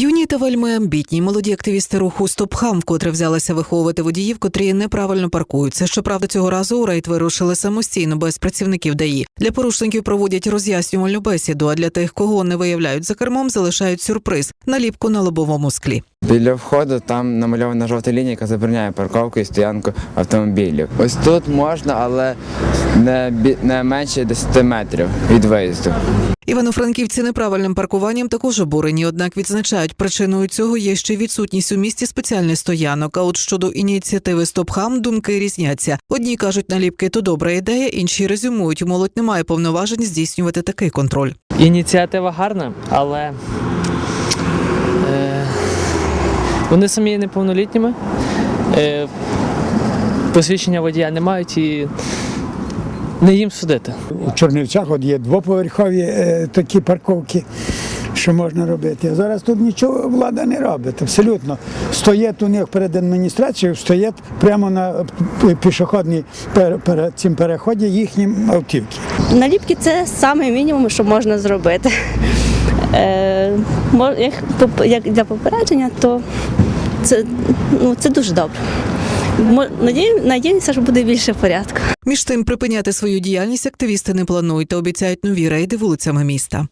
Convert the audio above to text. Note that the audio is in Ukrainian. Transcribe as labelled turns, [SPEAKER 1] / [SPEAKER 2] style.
[SPEAKER 1] Юні та вельми амбітні молоді активісти руху «Стопхам», вкотре взялися виховувати водіїв, котрі неправильно паркуються. Щоправда, цього разу у рейд вирушили самостійно без працівників ДАІ. Для порушників проводять роз'яснювальну бесіду. А для тих, кого не виявляють за кермом, залишають сюрприз наліпку на лобовому склі.
[SPEAKER 2] Біля входу там намальована жовта лінія, яка забороняє парковку і стоянку автомобілів. Ось тут можна, але не, бі- не менше 10 метрів від виїзду.
[SPEAKER 1] Івано-франківці неправильним паркуванням також обурені, однак відзначають, причиною цього є ще відсутність у місті спеціальних стоянок. А от щодо ініціативи «Стопхам» думки різняться. Одні кажуть, наліпки то добра ідея, інші резюмують. Молодь не має повноважень здійснювати такий контроль.
[SPEAKER 3] Ініціатива гарна, але е, вони самі є неповнолітніми, е, посвідчення водія не мають і не їм судити.
[SPEAKER 4] У Чорнівцях от є двоповерхові е, такі парковки, що можна робити. А зараз тут нічого влада не робить. Абсолютно. Стоять у них перед адміністрацією, стоять прямо на пішохідній пер- перед цим переході їхні автівки.
[SPEAKER 5] Наліпки це саме мінімум, що можна зробити. Е, як, як для попередження, то це, ну, це дуже добре. Надіюся, що буде більше порядку.
[SPEAKER 1] Між тим, припиняти свою діяльність активісти не планують та обіцяють нові рейди вулицями міста.